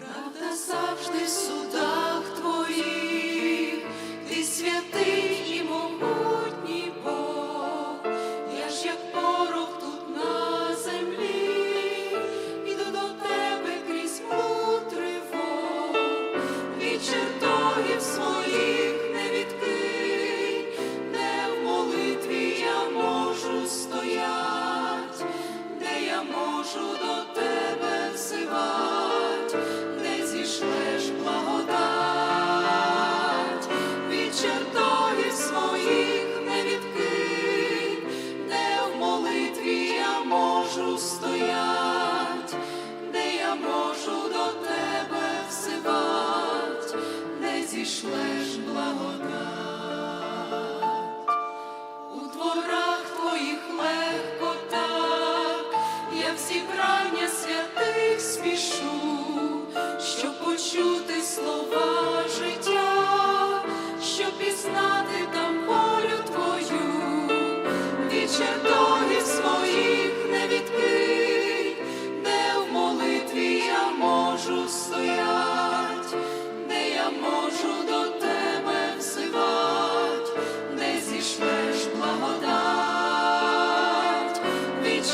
Правда завжди суда. можу стоять, де я можу до тебе всивать, де зійшлеш благодать, у дворах твоїх легко так, я всі прання святих спішу, щоб почути слова життя, щоб пізнати там волю твою. Ще доги свої відкрий, де в молитві я можу стоять, де я можу до тебе взивать, де зійшлеш благодать, від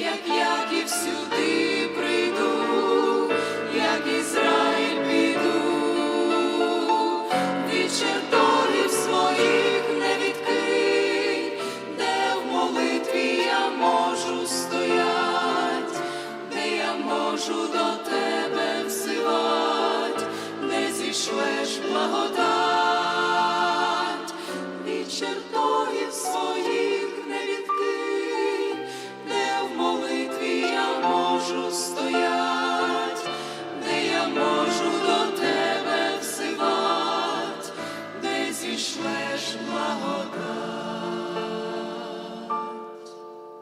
я, як Яків, сюди ти шлеш благодать.